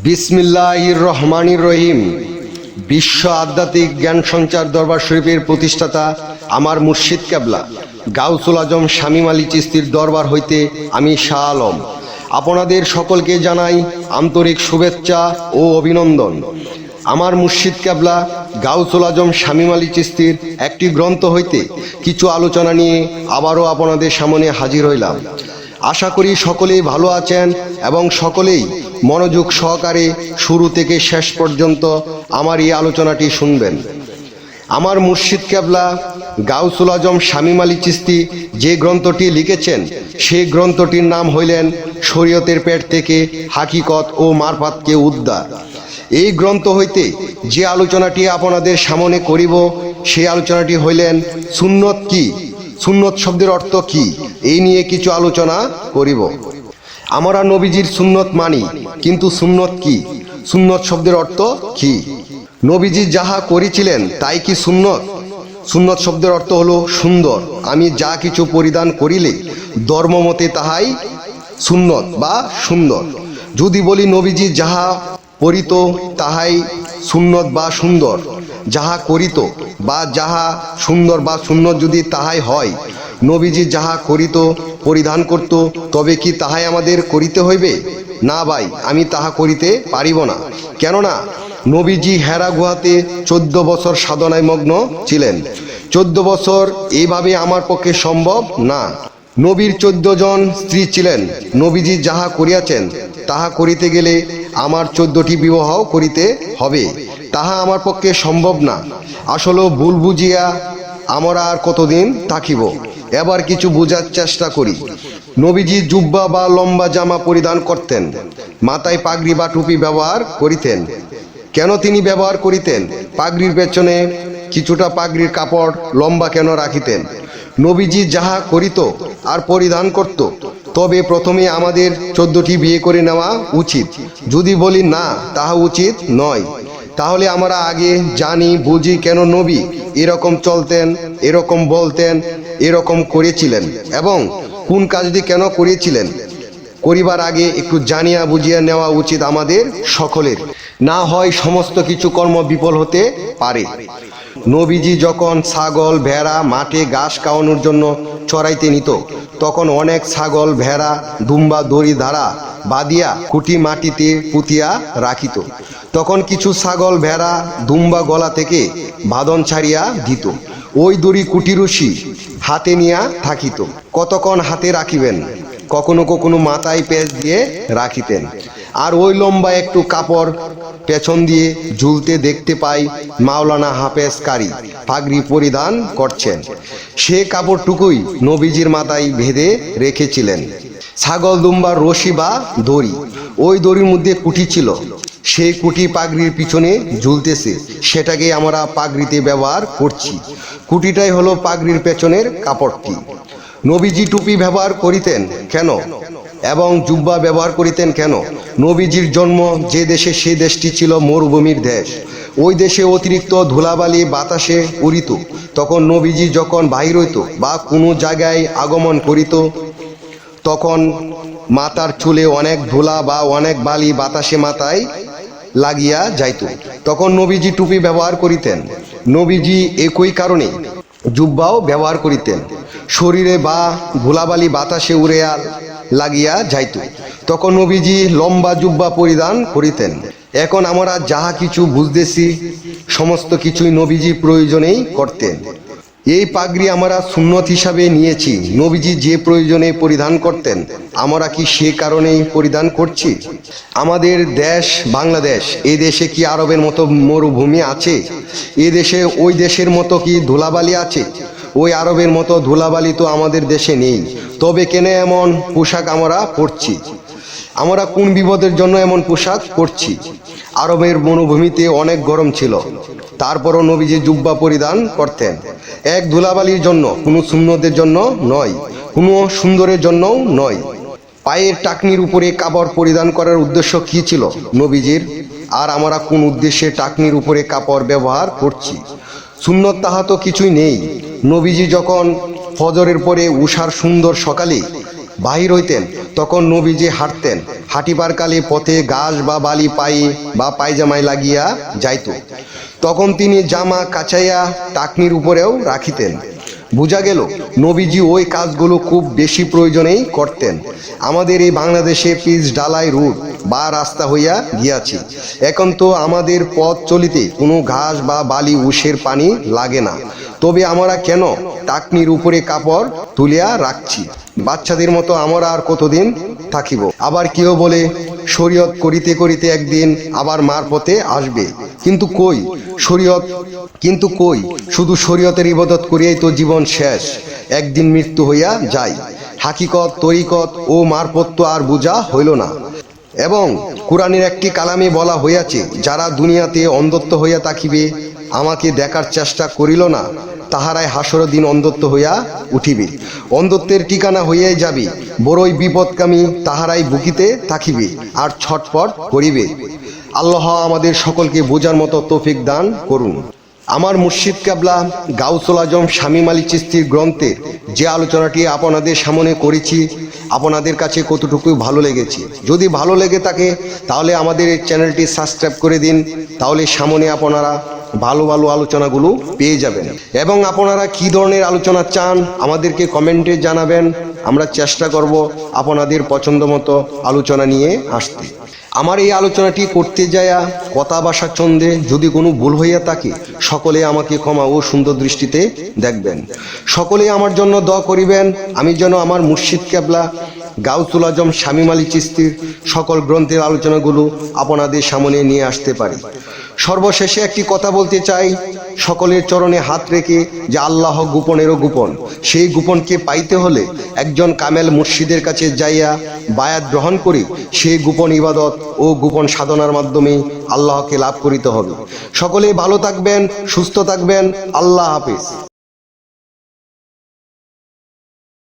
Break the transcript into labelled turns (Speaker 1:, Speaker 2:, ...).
Speaker 1: বিসমিল্লাহির রহমানির রহিম। বিশ্ব আধ্যাত্মিক জ্ঞান সঞ্চার দরবার শরীফের প্রতিষ্ঠাতা আমার মুর্শিদ কেবলা, গাউসুল আজম শামীম আলী চিস্তির দরবার হইতে আমি শাহ আলম। আপনাদের সকলকে জানাই আন্তরিক শুভেচ্ছা ও অভিনন্দন। আমার মুর্শিদ কেবলা, গাউসুল আজম শামীম আলী চিস্তির একটি গ্রন্থ হইতে কিছু আলোচনা নিয়ে আবারও আপনাদের সামনে হাজির হইলাম। আশা করি সকলেই ভালো আছেন এবং সকলেই মনোযোগ সহকারে শুরু থেকে শেষ পর্যন্ত আমার এই আলোচনাটি শুনবেন। আমার মুর্শিদ কেবলা, গাউসুল আজম শামীম আলী চিস্তি যে গ্রন্থটি লিখেছেন, সেই গ্রন্থটির নাম হইলেন শরীয়তের পেট থেকে হাকিকত ও মারফাতকে উদ্ধার। এই গ্রন্থ হইতে যে আলোচনাটি আপনাদের সামনে করিব, সেই আলোচনাটি হইলেন সুন্নত কি? সুন্নত শব্দের অর্থ কি? এই নিয়ে কিছু আলোচনা করিব। আমরা নবীজির সুন্নত মানি, কিন্তু সুন্নত কি? সুন্নত শব্দের অর্থ কি? নবীজি যাহা করেছিলেন, তাই কি সুন্নত? সুন্নত শব্দের অর্থ হলো সুন্দর। আমি যা কিছু পরিধান করিলে ধর্মমতে তাহাই সুন্নত বা সুন্দর। যদি বলি নবীজি যাহা পরিত, তাহাই সুন্নত বা সুন্দর। যাহা করিত বা যাহা সুন্দর বা সুন্নত যদি তাহাই হয় নবীজি যাহা করিত, পরিধান করত, তবে কি তাহাই আমাদের করিতে হইবে? না ভাই, আমি তাহা করিতে পারিব না। কেননা, নবীজি হেরা গুহাতে চোদ্দ বছর সাধনায় মগ্ন ছিলেন। চোদ্দ বছর এইভাবে আমার পক্ষে সম্ভব না। নবীর চোদ্দ জন স্ত্রী ছিলেন। নবীজি যাহা করিয়াছেন, তাহা করিতে গেলে আমার চোদ্দটি বিবাহ করিতে হবে। তাহা আমার পক্ষে সম্ভব না। আসলে ভুল বুঝিয়া আমরা আর কতদিন থাকিব? এবার কিছু বোঝার চেষ্টা করি। নবীজি জুব্বা বা লম্বা জামা পরিধান করতেন। মাথায় পাগড়ি বা টুপি ব্যবহার করিতেন। কেন তিনি ব্যবহার করিতেন? পাগড়ির পেছনে কিছুটা পাগড়ির কাপড় লম্বা কেন রাখিতেন? নবীজি যাহা করিত, আর পরিধান করত। তবে প্রথমে আমাদের চোদ্দটি বিয়ে করে নেওয়া উচিত। যদি বলি, না, তাহা উচিত নয়। তাহলে আমরা আগে জানি, বুঝি কেন নবী এরকম চলতেন, এরকম বলতেন এরকম করেছিলেন এবং কোন কাজটি কেন করেছিলেন, করিবার আগে একটু জানিয়া বুঝিয়া নেওয়া উচিত আমাদের সকলের। না হয় সমস্ত কিছু কর্ম বিফল হতে পারে। নবীজি যখন ছাগল, ভেড়া, মাঠে ঘাস খাওয়ানোর জন্য চড়াইতে নিত, তখন অনেক ছাগল, ভেড়া, দুম্বা, দড়ি ধারা বাদিয়া কুটি মাটিতে পুতিয়া রাখিত। তখন কিছু ছাগল, ভেড়া, দুম্বা গলা থেকে বাঁধন ছাড়িয়া দিত। ওই দড়ি কুটিরুষি হাতে নিয়া থাকিত। কতক্ষণ হাতে রাখিবেন? কখনো কখনো মাথায় পেঁচ দিয়ে রাখিতেন। আর ওই লম্বা একটু কাপড় পেছন দিয়ে ঝুলতে দেখতে পাই মাওলানা হাফেজ কারি পাগড়ি পরিধান করছেন। সে কাপড়টুকুই নবীজির মাথায় ভেদে রেখেছিলেন। ছাগল দুম্বার রশি বা দড়ি। ওই দড়ির মধ্যে কুটি ছিল। সেই কুটি পাগড়ির পিছনে ঝুলতেছে, সেটাকে আমরা পাগড়িতে ব্যবহার করছি। কুটিটাই হলো পাগড়ির পেছনের কাপড়টি। নবীজি টুপি ব্যবহার করিতেন কেন? এবং জুব্বা ব্যবহার করিতেন কেন? নবীজির জন্ম যে দেশে, সে দেশটি ছিল মরুভূমির দেশ। ওই দেশে অতিরিক্ত ধুলাবালি বাতাসে উড়িত। তখন নবীজি যখন বাহির হইত বা কোনো জায়গায় আগমন করিত, তখন মাথার চুলে অনেক ধুলা বা অনেক বালি বাতাসে মাথায় লাগিয়া যাইত। তখন নবীজি টুপি ব্যবহার করিতেন। নবীজি একই কারণে জুব্বাও ব্যবহার করিতেন। শরীরে বা ধুলাবালি বাতাসে উড়িয়া লাগিয়া যাইত। তখন নবীজি লম্বা জুব্বা পরিধান করিতেন। এখন আমরা যাহা কিছু বুঝতেছি, সমস্ত কিছুই নবীজি প্রয়োজনেই করতেন। এই পাগড়ি আমরা সুন্নত হিসাবে নিয়েছি। নবীজি যে প্রয়োজনে পরিধান করতেন, আমরা কি সে কারণেই পরিধান করছি? আমাদের দেশ বাংলাদেশ, এ দেশে কি আরবের মতো মরুভূমি আছে? এ দেশে, ওই দেশের মতো কি ধুলাবালি আছে? ওই আরবের মতো ধুলাবালি তো আমাদের দেশে নেই। তবে কেন এমন পোশাক আমরা পরছি? আমরা কোন বিপদের জন্য এমন পোশাক পরছি? আরবের বনভূমিতে অনেক গরম ছিল। তারপরও নবীজি জুব্বা পরিধান করতেন। এক ধুলাবালির জন্য, কোনো সুন্নতের জন্য নয়, কোনো সুন্দরের জন্যও নয়। পায়ের টাকনির উপরে কাপড় পরিধান করার উদ্দেশ্য কি ছিল নবীজির? আর আমরা কোন উদ্দেশ্যে টাকনির উপরে কাপড় ব্যবহার করছি? সুন্নত তাহা তো কিছুই নেই। নবীজি যখন ফজরের পরে উষার সুন্দর সকালে বাহির হইতেন। তখন নবীজি হাঁটতেন। হাঁটিবার কালে পথে ঘাস বা বালি পায়ে বা পায়জামায় লাগিয়া যাইত। তখন তিনি জামা কাচাইয়া টাকনির উপরেও রাখিতেন। বোঝা গেল, নবীজি ওই কাজগুলো খুব বেশি প্রয়োজনেই করতেন। আমাদের এই বাংলাদেশে পিচ ডালাই রুট বা রাস্তা হইয়া গিয়াছি। এখন তো আমাদের পথ চলিতে কোনো ঘাস বা বালি উষের পানি লাগে না। তবে আমরা কেন টাকনির উপরে কাপড় তুলিয়া রাখছি? বাচ্চাদের মতো আমরা আর কতদিন থাকিব? আবার কেউ বলে, শরীয়ত করিতে করিতে একদিন আবার মার পথে আসবে। কিন্তু কই? শরীয়ত, কিন্তু কই? শুধু শরীয়তের ইবাদত করিয়াই তো জীবন শেষ, একদিন মৃত্যু হইয়া যায়। হাকিকত, তরিকত ও মারপত তো আর বোঝা হইল না। এবং কোরআনের একটি কালামে বলা হইয়াছে, যারা দুনিয়াতে অন্ধত্ব হইয়া থাকিবে আমাকে দেখার চেষ্টা করিল না, তাহারাই হাসর দিন অন্ধত্ব হইয়া উঠিবে। অন্ধত্বের ঠিকানা হইয়াই যাবি, বড়ই বিপদকামী তাহারাই বুকিতে থাকিবে আর ছটপট করিবে। আল্লাহ আমাদের সকলকে বোঝার মতো তৌফিক দান করুন। আমার মুর্শিদ কাবলা গাউসুল আজম শামীম আলী চিস্তির গ্রন্থে যে আলোচনাটি আপনাদের সামনে করেছি, আপনাদের কাছে কতটুকু ভালো লেগেছে? যদি ভালো লেগে থাকে, তাহলে আমাদের এই চ্যানেলটি সাবস্ক্রাইব করে দিন, তাহলে সামনে আপনারা ভালো ভালো আলোচনাগুলো পেয়ে যাবেন। এবং আপনারা কি ধরনের আলোচনা চান, আমাদেরকে কমেন্টে জানাবেন। আমরা চেষ্টা করব আপনাদের পছন্দ মতো আলোচনা নিয়ে আসতে। আমার এই আলোচনাটি করতে যায়া কথা বাসা চন্দে যদি কোনো ভুল হইয়া থাকে, সকলে আমাকে ক্ষমা ও সুন্দর দৃষ্টিতে দেখবেন। সকলে আমার জন্য দ করিবেন। আমি যেন আমার মুর্শিদ কেবলা, গাউসুল আজম, শামীম আলী চিস্তির সকল গ্রন্থের আলোচনাগুলো আপনাদের সামনে নিয়ে আসতে পারি। সর্বশেষে একটি কথা বলতে চাই। সকলের চরণে হাত রেখে যে আল্লাহ গোপনেরও গোপন। সেই গোপনকে পাইতে হলে একজন কামেল মুর্শিদের কাছে যাইয়া বায়াত গ্রহণ করে। সেই গোপন ইবাদত ও গোপন সাধনার মাধ্যমে আল্লাহকে লাভ করিতে হবে। সকলে ভালো থাকবেন, সুস্থ থাকবেন। আল্লাহ হাফিজ।